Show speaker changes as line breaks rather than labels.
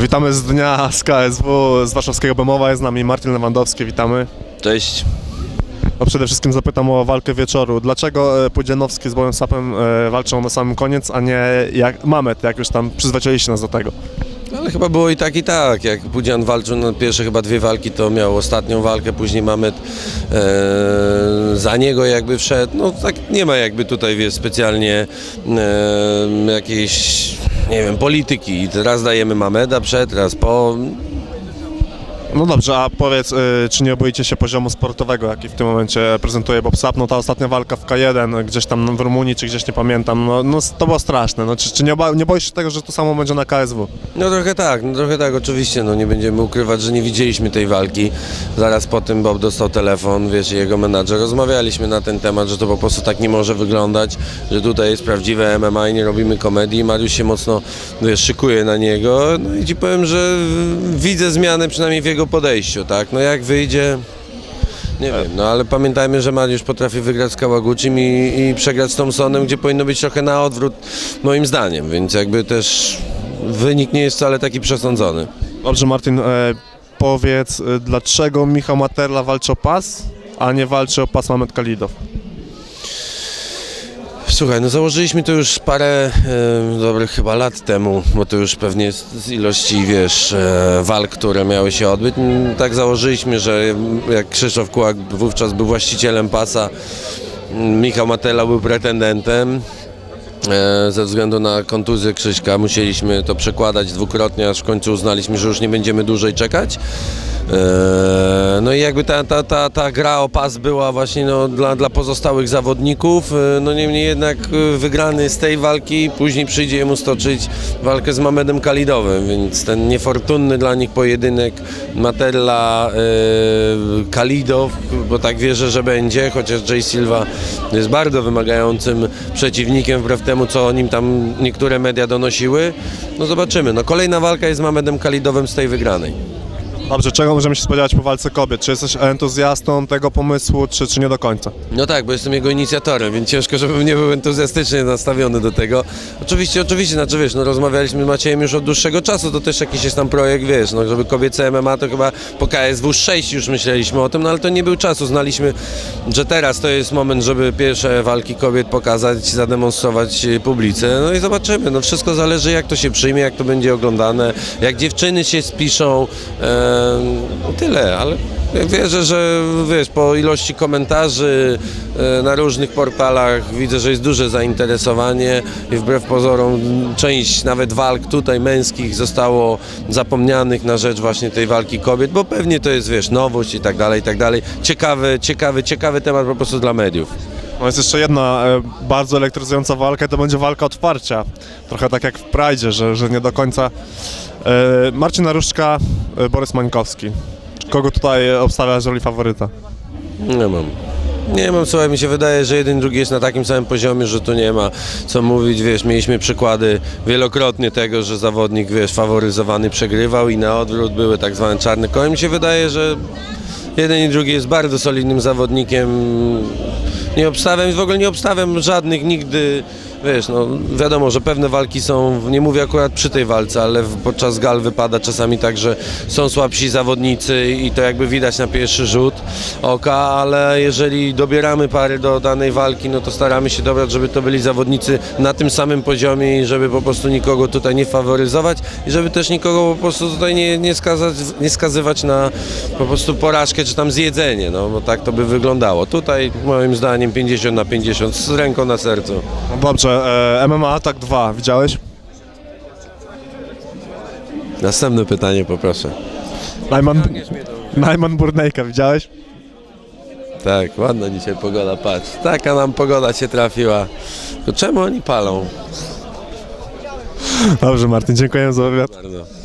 Witamy z dnia z KSW, z warszawskiego Bemowa. Jest z nami Martin Lewandowski, witamy.
Cześć.
No przede wszystkim zapytam o walkę wieczoru. Dlaczego e, Pudzianowski z Bojem Sapem e, walczą na samym koniec, a nie jak Mamet, jak już tam przyzwyczailiście nas do tego?
Ale chyba było i tak i tak. Jak Pudzian walczył na pierwsze chyba dwie walki, to miał ostatnią walkę, później Mamet e, za niego jakby wszedł. No tak nie ma jakby tutaj wiesz specjalnie e, jakiejś nie wiem, polityki. Raz dajemy Mameda przed, raz po.
No dobrze, a powiedz, e, czy nie boicie się poziomu sportowego, jaki w tym momencie prezentuje Bob Sap? No ta ostatnia walka w K1, gdzieś tam w Rumunii, czy gdzieś nie pamiętam, no, no to było straszne. No, czy czy nie, nie boisz się tego, że to samo będzie na KSW?
No trochę tak, no trochę tak, oczywiście, no nie będziemy ukrywać, że nie widzieliśmy tej walki. Zaraz po tym Bob dostał telefon, wiesz, jego menadżer. Rozmawialiśmy na ten temat, że to po prostu tak nie może wyglądać, że tutaj jest prawdziwe MMA i nie robimy komedii. Mariusz się mocno, wiesz, szykuje na niego. No i ci powiem, że widzę zmianę przynajmniej w jego podejściu, tak? No jak wyjdzie... Nie wiem, no ale pamiętajmy, że Mariusz potrafi wygrać z Kałaguchim i, i przegrać z Thompsonem, gdzie powinno być trochę na odwrót, moim zdaniem, więc jakby też wynik nie jest wcale taki przesądzony.
Dobrze, Martin, e, powiedz, e, dlaczego Michał Materla walczy o pas, a nie walczy o pas Mamet Kalidow?
Słuchaj, no założyliśmy to już parę e, dobrych chyba lat temu, bo to już pewnie z, z ilości, wiesz, e, walk, które miały się odbyć. Mm, Tak założyliśmy, że jak Krzysztof Kułak wówczas był właścicielem pasa, mm, Michał Matela był pretendentem. E, ze względu na kontuzję Krzyśka musieliśmy to przekładać dwukrotnie, aż w końcu uznaliśmy, że już nie będziemy dłużej czekać. E, No i jakby ta, ta, ta, ta gra o pas była właśnie no, dla, dla pozostałych zawodników, E, no niemniej jednak e, wygrany z tej walki, później przyjdzie jemu stoczyć walkę z Mamedem Kalidowym, więc ten niefortunny dla nich pojedynek Materla e, Kalidow, bo tak wierzę, że będzie, chociaż Jay Silva jest bardzo wymagającym przeciwnikiem wbrew temu, co o nim tam niektóre media donosiły. No zobaczymy. No kolejna walka jest z Mamedem Kalidowym z tej wygranej.
Dobrze, czego możemy się spodziewać po walce kobiet? Czy jesteś entuzjastą tego pomysłu, czy, czy nie do końca?
No tak, bo jestem jego inicjatorem, więc ciężko, żebym nie był entuzjastycznie nastawiony do tego. Oczywiście, oczywiście, znaczy wiesz, no rozmawialiśmy z Maciejem już od dłuższego czasu, to też jakiś jest tam projekt, wiesz, no żeby kobiece MMA to chyba po KSW 6 już myśleliśmy o tym, no ale to nie był czasu, znaliśmy, że teraz to jest moment, żeby pierwsze walki kobiet pokazać, zademonstrować publice, no i zobaczymy, no wszystko zależy jak to się przyjmie, jak to będzie oglądane, jak dziewczyny się spiszą, e, tyle, ale Wierzę, że wiesz, po ilości komentarzy e, na różnych portalach widzę, że jest duże zainteresowanie i wbrew pozorom część nawet walk tutaj męskich zostało zapomnianych na rzecz właśnie tej walki kobiet, bo pewnie to jest, wiesz, nowość i tak dalej, i tak dalej. Ciekawy, ciekawy, ciekawy temat po prostu dla mediów.
No jest jeszcze jedna e, bardzo elektryzująca walka i to będzie walka otwarcia. Trochę tak jak w Prajdzie, że, że nie do końca. E, Marcin Naruszka, e, Borys Mańkowski. Kogo tutaj obstawiasz roli faworyta?
Nie mam. Nie mam, słuchaj, mi się wydaje, że jeden i drugi jest na takim samym poziomie, że tu nie ma co mówić, wiesz, mieliśmy przykłady wielokrotnie tego, że zawodnik, wiesz, faworyzowany przegrywał i na odwrót były tak zwane czarne konie. Mi się wydaje, że jeden i drugi jest bardzo solidnym zawodnikiem. Nie obstawiam, w ogóle nie obstawiam żadnych nigdy, wiesz, no wiadomo, że pewne walki są, nie mówię akurat przy tej walce, ale podczas gal wypada czasami tak, że są słabsi zawodnicy i to jakby widać na pierwszy rzut oka, ale jeżeli dobieramy pary do danej walki, no to staramy się dobrać, żeby to byli zawodnicy na tym samym poziomie i żeby po prostu nikogo tutaj nie faworyzować i żeby też nikogo po prostu tutaj nie, nie, skazać, nie skazywać na po prostu porażkę czy tam zjedzenie, no bo tak to by wyglądało. Tutaj moim zdaniem 50 na 50 z ręką na sercu.
Dobrze, e, MMA Atak 2, widziałeś?
Następne pytanie poproszę.
Najman, Najman Burnejka, widziałeś?
Tak, ładna dzisiaj pogoda, patrz. Taka nam pogoda się trafiła. To czemu oni palą?
Dobrze Martin, dziękuję za wywiad.
Bardzo.